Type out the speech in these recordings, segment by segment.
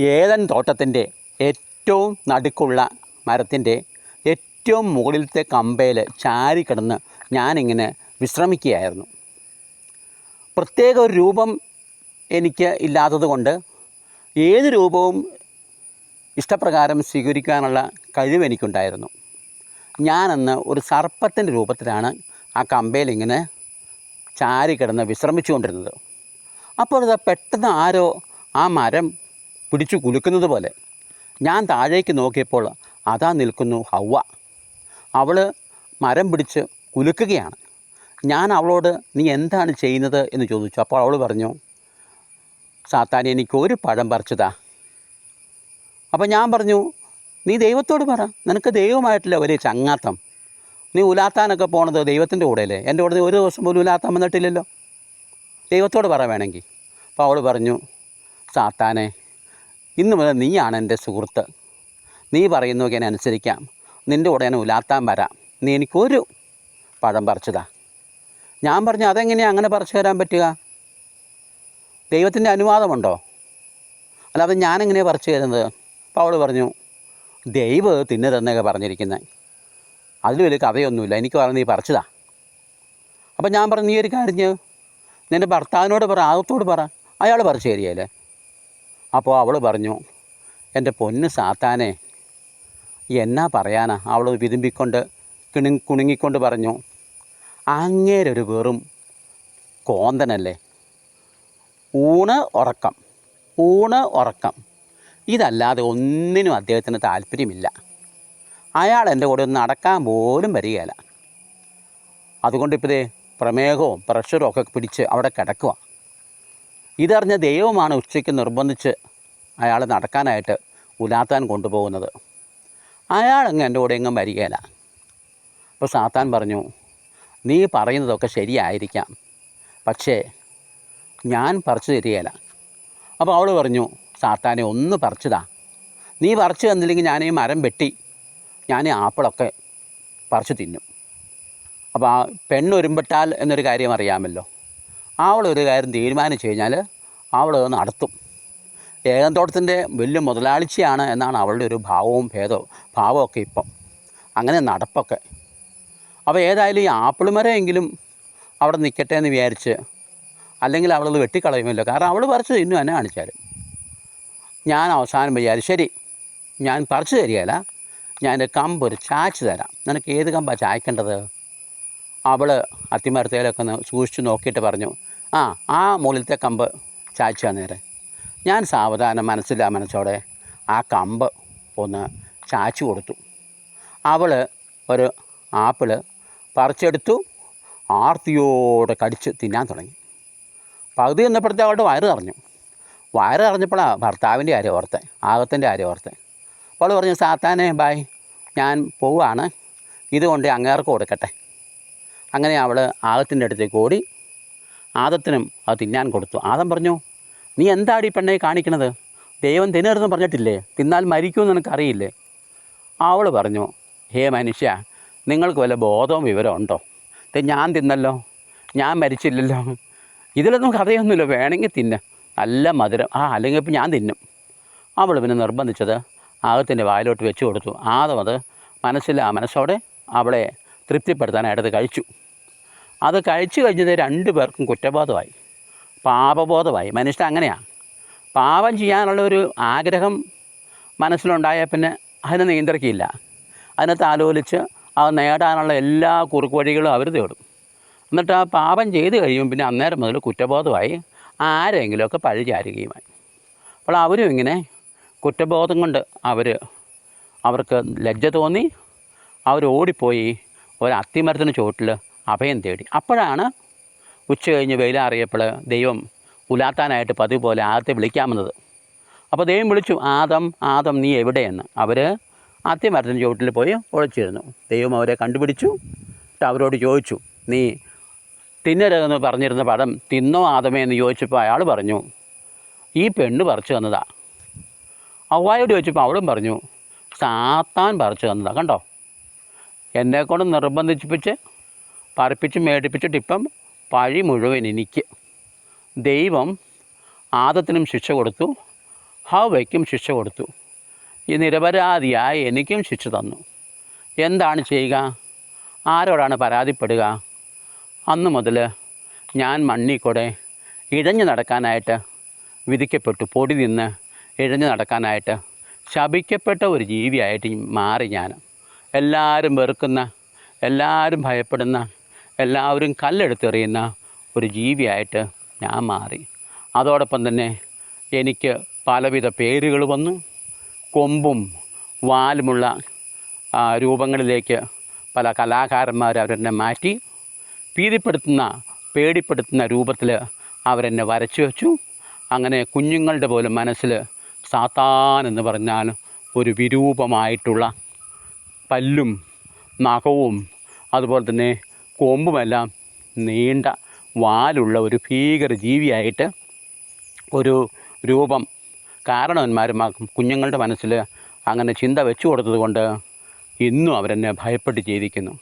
ഏതൻ തോട്ടത്തിന്റെ ഏറ്റവും നടുക്കുള്ള മരത്തിന്റെ ഏറ്റവും മുകളിലത്തെ കമ്പയിൽ ചാരി കിടന്ന് ഞാനിങ്ങനെ വിശ്രമിക്കുകയായിരുന്നു. പ്രത്യേക ഒരു രൂപം എനിക്ക് ഇല്ലാത്തതുകൊണ്ട് ഏത് രൂപവും ഇഷ്ടപ്രകാരം സ്വീകരിക്കാനുള്ള കഴിവ് എനിക്കുണ്ടായിരുന്നു. ഞാനന്ന് ഒരു സർപ്പത്തിന്റെ രൂപത്തിലാണ് ആ കമ്പയിൽ ഇങ്ങനെ ചാരി കിടന്ന് വിശ്രമിച്ചുകൊണ്ടിരുന്നത്. അപ്പോൾ അത് പെട്ടെന്ന് ആരോ ആ മരം പിടിച്ചു കുലുക്കുന്നത് പോലെ. ഞാൻ താഴേക്ക് നോക്കിയപ്പോൾ അതാ നിൽക്കുന്നു ഹവ്വ അവൾ മരം പിടിച്ച് കുലുക്കുകയാണ്. ഞാൻ അവളോട് നീ എന്താണ് ചെയ്യുന്നത്? എന്ന് ചോദിച്ചു. അപ്പോൾ അവൾ പറഞ്ഞു സാത്താൻ എനിക്ക് ഒരു പഴം പറിച്ചതാ. അപ്പോൾ ഞാൻ പറഞ്ഞു നീ ദൈവത്തോട് പറ. നിനക്ക് ദൈവമായിട്ടില്ല ഒരു ചങ്ങാത്തം. നീ ഉലാത്താനൊക്കെ പോണത് ദൈവത്തിന്റെ കൂടെയല്ലേ? എന്റെ കൂടെ ഒരു ദിവസം പോലും ഉലാത്താൻ വന്നിട്ടില്ലല്ലോ. ദൈവത്തോട് പറ വേണമെങ്കിൽ. അപ്പോൾ അവൾ പറഞ്ഞു സാത്താനെ ഇന്ന് മുതൽ നീയാണ് എന്റെ സുഹൃത്ത്. നീ പറയുന്നതൊക്കെ ഞാൻ അനുസരിക്കാം നിന്റെ കൂടെ ഞാൻ ഉലാത്താൻ വരാം. നീ എനിക്കൊരു പഴം പറിച്ചതാ. ഞാൻ പറഞ്ഞു അതെങ്ങനെയാണ് അങ്ങനെ പറിച്ചു തരാൻ പറ്റുക? ദൈവത്തിന്റെ അനുവാദമുണ്ടോ? അല്ലാതെ ഞാനെങ്ങനെയാണ് പറിച്ചു തരുന്നത്? അപ്പോൾ അവൾ പറഞ്ഞു ദൈവ് തിന്നതെന്നൊക്കെ പറഞ്ഞിരിക്കുന്നത് അതിൽ വലിയ കഥയൊന്നുമില്ല. എനിക്ക് പറഞ്ഞു നീ പറിച്ചതാ. അപ്പം ഞാൻ പറഞ്ഞു നീ ഒരു കാര്യം. നിന്റെ ഭർത്താവിനോട് പറ ആകത്തോട് പറ. അയാൾ പറിച്ചു തരികയല്ലേ? അപ്പോൾ അവൾ പറഞ്ഞു എന്റെ പൊന്ന് സാത്താനെ എന്നാ പറയാനാ? അവൾ വിതുമ്പിക്കൊണ്ട് കിണി കുണുങ്ങിക്കൊണ്ട് പറഞ്ഞു അങ്ങേരൊരു വെറും കോന്തനല്ലേ? ഊണ് ഉറക്കം ഊണ് ഉറക്കം. ഇതല്ലാതെ ഒന്നിനും അദ്ദേഹത്തിന് താല്പര്യമില്ല. അയാൾ എന്റെ കൂടെ ഒന്ന് നടക്കാൻ പോലും വരികയില്ല. അതുകൊണ്ട് ഇപ്പോൾ ദേ പ്രമേഹവും പ്രഷറും ഒക്കെ പിടിച്ച് അവിടെ കിടക്കുക ഇതറിഞ്ഞ ദൈവമാണ് ഉച്ചയ്ക്ക് നിർബന്ധിച്ച് അയാൾ നടക്കാനായിട്ട് ഉലാത്താൻ കൊണ്ടുപോകുന്നത്. അയാളങ്ങ് എന്റെ കൂടെ എങ്ങും വരികയില്ല അപ്പോൾ സാത്താൻ പറഞ്ഞു നീ പറയുന്നതൊക്കെ ശരിയായിരിക്കാം. പക്ഷേ ഞാൻ പറിച്ചു തരികയില്ല അപ്പോൾ അവൾ പറഞ്ഞു സാത്താനെ ഒന്ന് പറിച്ചതാ. നീ പറിച്ചു തന്നില്ലെങ്കിൽ ഞാൻ ഈ മരം വെട്ടി ഞാൻ ആപ്പിളൊക്കെ പറിച്ചു തിന്നും. അപ്പോൾ ആ പെണ്ണൊരുമ്പെട്ടാൽ എന്നൊരു കാര്യം അറിയാമല്ലോ. അവളൊരു കാര്യം തീരുമാനിച്ചു കഴിഞ്ഞാൽ അവൾ നടത്തും ഏകന്തോട്ടത്തിന്റെ വലിയ മുതലാളിച്ചയാണ് എന്നാണ് അവളുടെ ഒരു ഭാവവും ഭേദവും ഭാവമൊക്കെ ഇപ്പം. അങ്ങനെ നടപ്പൊക്കെ. അപ്പോൾ ഏതായാലും ഈ ആപ്പിൾ മരമെങ്കിലും അവിടെ നിൽക്കട്ടെ എന്ന് വിചാരിച്ച് അല്ലെങ്കിൽ അവളത് വെട്ടിക്കളയുമല്ലോ. കാരണം അവൾ പറിച്ചത് ഇന്നും എന്നെ കാണിച്ചാലും. ഞാൻ അവസാനം വിചാരിച്ചു ശരി ഞാൻ പറിച്ചു തരികയില്ല. ഞാൻ എന്റെ കമ്പ് ഒരു ചായച്ച് തരാം. നിനക്ക് ഏത് കമ്പാണ് ചായക്കേണ്ടത്? അവൾ അത്തിമരത്തേലൊക്കെ ഒന്ന് സൂക്ഷിച്ച് നോക്കിയിട്ട് പറഞ്ഞു ആ ആ മുകളിലത്തെ കമ്പ് ചായച്ചാ നേരെ. ഞാൻ സാവധാനം മനസ്സിലാ മനസ്സോടെ ആ കമ്പ് ഒന്ന് ചാച്ചു കൊടുത്തു. അവൾ ഒരു ആപ്പിൾ പറിച്ചെടുത്തു ആർത്തിയോടെ കടിച്ച് തിന്നാൻ തുടങ്ങി. പകുതി നിന്നപ്പോഴത്തെ വയറ് നിറഞ്ഞു. വയറ് നിറഞ്ഞപ്പോഴാണ് ഭർത്താവിന്റെ കാര്യം ഓർത്തെ ആകത്തിന്റെ കാര്യം ഓർത്തെ. അപ്പോൾ അവൾ പറഞ്ഞു സാത്താനെ ബായ് ഞാൻ പോവാണ്. ഇതുകൊണ്ട് അങ്ങേർക്ക് കൊടുക്കട്ടെ. അങ്ങനെ അവൾ ആദത്തിന്റെ അടുത്തേക്ക് ഓടി ആദത്തിനും അത് തിന്നാൻ കൊടുത്തു. ആദം പറഞ്ഞു നീ എന്താണ് ഈ പെണ്ണെ കാണിക്കണത്? ദൈവം തിന്നരുതെന്ന് പറഞ്ഞിട്ടില്ലേ? തിന്നാൽ മരിക്കുമെന്ന് നിനക്കറിയില്ലേ? അവൾ പറഞ്ഞു ഹേ മനുഷ്യ നിങ്ങൾക്ക് വല്ല ബോധവും വിവരവും ഉണ്ടോ? ഞാൻ തിന്നല്ലോ. ഞാൻ മരിച്ചില്ലല്ലോ. ഇതിലൊന്നും കഥയൊന്നുമില്ല. വേണമെങ്കിൽ തിന്ന. നല്ല മധുരം. ആ അല്ലെങ്കിൽ ഇപ്പം ഞാൻ തിന്നും. അവൾ പിന്നെ നിർബന്ധിച്ചത് ആകത്തിന്റെ വായിലോട്ട് വെച്ച് കൊടുത്തു. ആദം അത് മനസ്സിൽ ആ മനസ്സോടെ അവളെ തൃപ്തിപ്പെടുത്താനായിട്ട് കഴിച്ചു. അത് കഴിച്ചു കഴിഞ്ഞത് രണ്ടു പേർക്കും കുറ്റബോധമായി. പാപബോധമായി. മനുഷ്യൻ അങ്ങനെയാണ് പാപം ചെയ്യാനുള്ള ഒരു ആഗ്രഹം മനസ്സിലുണ്ടായാൽ പിന്നെ അതിനെ നിയന്ത്രിക്കില്ല. അതിനെ താലോലിച്ച് അത് നേടാനുള്ള എല്ലാ കുറുക്ക് വഴികളും അവർ തേടും. എന്നിട്ട് ആ പാപം ചെയ്ത് കഴിയുമ്പോൾ പിന്നെ അന്നേരം മുതൽ കുറ്റബോധമായി ആരെങ്കിലുമൊക്കെ പഴി ചാരുകയുമായി. അപ്പോൾ അവരും ഇങ്ങനെ കുറ്റബോധം കൊണ്ട് അവർ അവർക്ക് ലജ്ജ തോന്നി. അവർ ഓടിപ്പോയി ഒരു അത്തിമരത്തിന് ചുവട്ടിൽ അഭയം തേടി. അപ്പോഴാണ് ഉച്ച കഴിഞ്ഞ് വെയിലാറിയപ്പോൾ ദൈവം ഉലാത്താനായിട്ട് പതിവ് പോലെ ആദ്യത്തെ വിളിക്കാമെന്നത്. അപ്പോൾ ദൈവം വിളിച്ചു ആദം ആദം നീ എവിടെയെന്ന്? അവർ അത്തിമരത്തിന് ചുവട്ടിൽ പോയി ഒളിച്ചിരുന്നു ദൈവം അവരെ കണ്ടുപിടിച്ചു എന്നിട്ട് അവരോട് ചോദിച്ചു നീ തിന്നരുതെന്ന് പറഞ്ഞിരുന്ന പഴം തിന്നോ ആദമേ എന്ന് ചോദിച്ചപ്പോൾ അയാൾ പറഞ്ഞു ഈ പെണ്ണ് പറിച്ചു തന്നതാ. അവ്വായോട് ചോദിച്ചപ്പോൾ അവളും പറഞ്ഞു സാത്താൻ പറിച്ചു തന്നതാ. കണ്ടോ? എന്നെക്കൊണ്ട് നിർബന്ധിപ്പിച്ച് പറപ്പിച്ച് മേടിപ്പിച്ചിട്ട് ഇപ്പം പഴി മുഴുവൻ എനിക്ക്. ദൈവം ആദത്തിനും ശിക്ഷ കൊടുത്തു ഹവയ്ക്കും ശിക്ഷ കൊടുത്തു. ഈ നിരപരാധിയായ എനിക്കും ശിക്ഷ തന്നു. എന്താണ് ചെയ്യുക? ആരോടാണ് പരാതിപ്പെടുക? അന്ന് മുതൽ ഞാൻ മണ്ണിൽ കൂടെ ഇഴഞ്ഞു നടക്കാനായിട്ട് വിധിക്കപ്പെട്ടു പൊടി നിന്ന് ഇഴഞ്ഞു നടക്കാനായിട്ട് ശപിക്കപ്പെട്ട ഒരു ജീവിയായിട്ട് മാറി ഞാൻ. എല്ലാവരും വെറുക്കുന്ന എല്ലാവരും ഭയപ്പെടുന്ന എല്ലാവരും കല്ലെടുത്തെറിയുന്ന ഒരു ജീവിയായിട്ട് ഞാൻ മാറി. അതോടൊപ്പം തന്നെ എനിക്ക് പലവിധ പേരുകൾ വന്നു. കൊമ്പും വാലുമുള്ള രൂപങ്ങളിലേക്ക് പല കലാകാരന്മാർ അവരെന്നെ മാറ്റി. ഭീതിപ്പെടുത്തുന്ന പേടിപ്പെടുത്തുന്ന രൂപത്തിൽ അവരെന്നെ വരച്ചു വെച്ചു. അങ്ങനെ കുഞ്ഞുങ്ങളുടെ പോലും മനസ്സിൽ സാത്താൻ എന്ന് പറഞ്ഞാൽ ഒരു വിരൂപമായിട്ടുള്ള പല്ലും നഖവും അതുപോലെ തന്നെ കൊമ്പുമെല്ലാം നീണ്ട വാലുള്ള ഒരു ഭീകര ജീവിയായിട്ട് ഒരു രൂപം കാരണവന്മാരും ആ കുഞ്ഞുങ്ങളുടെ മനസ്സിൽ അങ്ങനെ ചിന്ത വെച്ചു കൊടുത്തത് കൊണ്ട് ഇന്നും അവരെന്നെ ഭയപ്പെട്ട് ജീവിക്കുന്നു.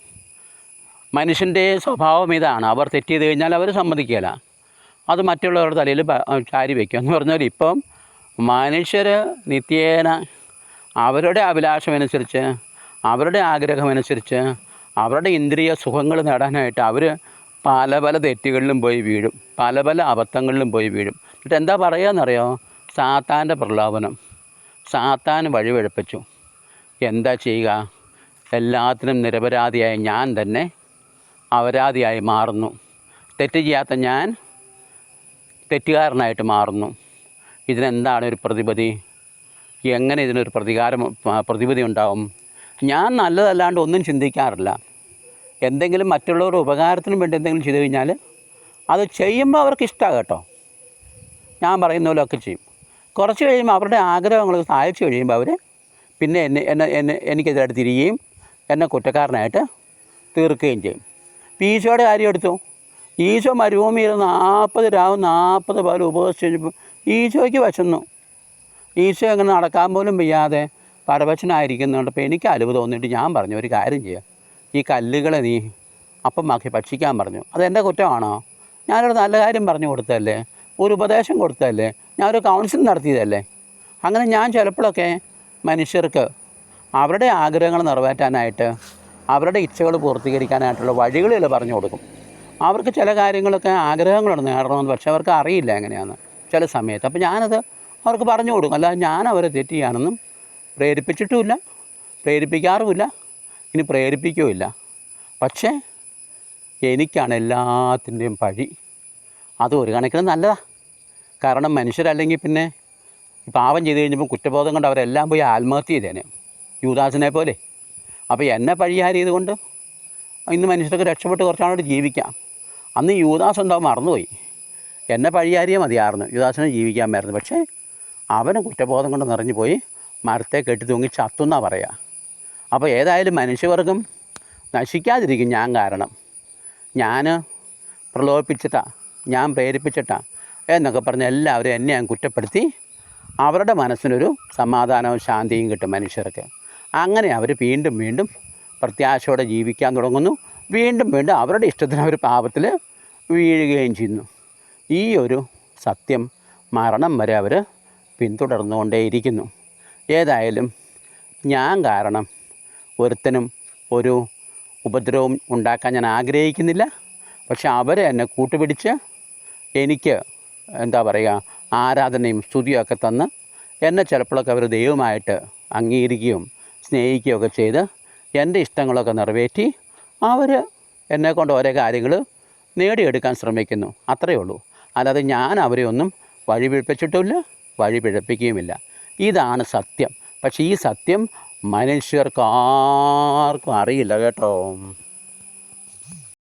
മനുഷ്യന്റെ സ്വഭാവം ഇതാണ്. അവർ തെറ്റ് ചെയ്ത് കഴിഞ്ഞാൽ അവർ സമ്മതിക്കില്ല അത് മറ്റുള്ളവരുടെ തലയിൽ ചാരി വയ്ക്കുക എന്ന് പറഞ്ഞാൽ ഇപ്പം മനുഷ്യർ നിത്യേന അവരുടെ അഭിലാഷമനുസരിച്ച് അവരുടെ ആഗ്രഹമനുസരിച്ച് അവരുടെ ഇന്ദ്രിയ സുഖങ്ങൾ നേടാനായിട്ട് അവർ പല പല തെറ്റുകളിലും പോയി വീഴും. പല പല അബദ്ധങ്ങളിലും പോയി വീഴും. എന്നിട്ട് എന്താ പറയുകയെന്നറിയോ സാത്താന്റെ പ്രലോഭനം. സാത്താൻ വഴിവെഴുപ്പിച്ചു എന്താ ചെയ്യുക? എല്ലാത്തിനും നിരപരാധിയായ ഞാൻ തന്നെ അപരാധിയായി മാറുന്നു. തെറ്റ് ചെയ്യാത്ത ഞാൻ തെറ്റുകാരനായിട്ട് മാറുന്നു. ഇതിനെന്താണ് ഒരു പ്രതിപതി? എങ്ങനെ ഇതിനൊരു പ്രതികാരം പ്രതിപതി ഉണ്ടാവും? ഞാൻ നല്ലതല്ലാണ്ട് ഒന്നും ചിന്തിക്കാറില്ല. എന്തെങ്കിലും മറ്റുള്ളവരുടെ ഉപകാരത്തിന് വേണ്ടി എന്തെങ്കിലും ചെയ്തു കഴിഞ്ഞാൽ അത് ചെയ്യുമ്പോൾ അവർക്ക് ഇഷ്ടമാണ് കേട്ടോ. ഞാൻ പറയുന്ന ഒക്കെ ചെയ്യും. കുറച്ച് കഴിയുമ്പോൾ അവരുടെ ആഗ്രഹങ്ങൾ സാധിച്ചു കഴിയുമ്പോൾ അവർ പിന്നെ എന്നെ എന്നെ എന്നെ എനിക്കെതിരായിട്ട് തിരികുകയും എന്നെ കുറ്റക്കാരനായിട്ട് തീർക്കുകയും ചെയ്യും. ഇപ്പം ഈശോയുടെ കാര്യം എടുത്തു. ഈശോ മരുഭൂമിയിൽ നാൽപ്പത് രാവും നാൽപ്പത് പകൽ ഉപവസിച്ച് കഴിഞ്ഞപ്പോൾ ഈശോയ്ക്ക് വിശന്നു. ഈശോ അങ്ങനെ നടക്കാൻ പോലും വയ്യാതെ പരവശനായിരിക്കുന്നുണ്ട് അപ്പോൾ എനിക്ക് അലുവ് തോന്നിയിട്ട് ഞാൻ പറഞ്ഞു ഒരു കാര്യം ചെയ്യുക ഈ കല്ലുകളെ നീ അപ്പമാക്കി ഭക്ഷിക്കാൻ പറഞ്ഞു. അതെന്റെ കുറ്റമാണോ? ഞാനൊരു നല്ല കാര്യം പറഞ്ഞു കൊടുത്തതല്ലേ? ഒരു ഉപദേശം കൊടുത്തതല്ലേ? ഞാനൊരു കൗൺസിലിംഗ് നടത്തിയതല്ലേ? അങ്ങനെ ഞാൻ ചിലപ്പോഴൊക്കെ മനുഷ്യർക്ക് അവരുടെ ആഗ്രഹങ്ങൾ നിറവേറ്റാനായിട്ട് അവരുടെ ഇച്ഛകൾ പൂർത്തീകരിക്കാനായിട്ടുള്ള വഴികളിൽ പറഞ്ഞു കൊടുക്കും. അവർക്ക് ചില കാര്യങ്ങളൊക്കെ ആഗ്രഹങ്ങളുണ്ട് നേടണമെന്ന് പക്ഷേ അവർക്ക് അറിയില്ല എങ്ങനെയാണ് ചില സമയത്ത്. അപ്പോൾ ഞാനത് അവർക്ക് പറഞ്ഞു കൊടുക്കും. അല്ലാതെ ഞാൻ അവരെ തെറ്റിയാണെന്നും പ്രേരിപ്പിച്ചിട്ടുമില്ല പ്രേരിപ്പിക്കാറുമില്ല. ഇനി പ്രേരിപ്പിക്കുകയില്ല. പക്ഷേ എനിക്കാണ് എല്ലാത്തിന്റെയും പഴി. അത് ഒരു കണക്കിന് നല്ലതാണ് കാരണം മനുഷ്യരല്ലെങ്കിൽ പിന്നെ പാപം ചെയ്ത് കഴിഞ്ഞപ്പോൾ കുറ്റബോധം കൊണ്ട് അവരെല്ലാം പോയി ആത്മഹത്യ ചെയ്തേനെ. യൂദാസിനെ പോലെ. അപ്പോൾ എന്നെ പഴിയാരിയത് കൊണ്ട് ഇന്ന് മനുഷ്യർക്ക് രക്ഷപ്പെട്ട് കുറച്ചാളോട് ജീവിക്കാം. അന്ന് യൂദാസ് എന്താ മറന്നുപോയി. എന്നെ പഴിയാരിയേ മതിയായിരുന്നു. യുദാസിനെ ജീവിക്കാമായിരുന്നു പക്ഷേ അവന് കുറ്റബോധം കൊണ്ട് നിറഞ്ഞു പോയി മരത്തെ കെട്ടി തൂങ്ങി ചത്തുന്നാ പറയുക അപ്പോൾ ഏതായാലും മനുഷ്യവർഗം നശിക്കാതിരിക്കും ഞാൻ കാരണം. ഞാൻ പ്രലോഭിപ്പിച്ചിട്ടാ ഞാൻ പ്രേരിപ്പിച്ചിട്ടാ എന്നൊക്കെ പറഞ്ഞ് എല്ലാവരും എന്നെ ഞാൻ കുറ്റപ്പെടുത്തി അവരുടെ മനസ്സിനൊരു സമാധാനവും ശാന്തിയും കിട്ടും മനുഷ്യർക്ക്. അങ്ങനെ അവർ വീണ്ടും വീണ്ടും പ്രത്യാശയോടെ ജീവിക്കാൻ തുടങ്ങുന്നു. വീണ്ടും വീണ്ടും അവരുടെ ഇഷ്ടത്തിന് അവർ പാപത്തിൽ വീഴുകയും ചെയ്യുന്നു. ഈ ഒരു സത്യം മരണം വരെ അവർ പിന്തുടർന്നുകൊണ്ടേയിരിക്കുന്നു. ഏതായാലും ഞാൻ കാരണം ഒരുത്തനും ഒരു ഉപദ്രവം ഉണ്ടാക്കാൻ ഞാൻ ആഗ്രഹിക്കുന്നില്ല. പക്ഷെ അവരെ എന്നെ കൂട്ടുപിടിച്ച് എനിക്ക് എന്താ പറയുക ആരാധനയും സ്തുതിയും ഒക്കെ തന്ന് എന്നെ ചിലപ്പോഴൊക്കെ അവർ ദൈവമായിട്ട് അംഗീകരിക്കുകയും സ്നേഹിക്കുകയൊക്കെ ചെയ്ത് എന്റെ ഇഷ്ടങ്ങളൊക്കെ നിറവേറ്റി അവർ എന്നെക്കൊണ്ട് ഓരോ കാര്യങ്ങൾ നേടിയെടുക്കാൻ ശ്രമിക്കുന്നു. അത്രയേ ഉള്ളൂ. അല്ലാതെ ഞാൻ അവരെ ഒന്നും വഴി പിഴപ്പിച്ചിട്ടുമില്ല വഴി പിഴപ്പിക്കുകയുമില്ല ഇതാണ് സത്യം. പക്ഷേ ഈ സത്യം മനുഷ്യർക്ക് ആർക്കും അറിയില്ല കേട്ടോ.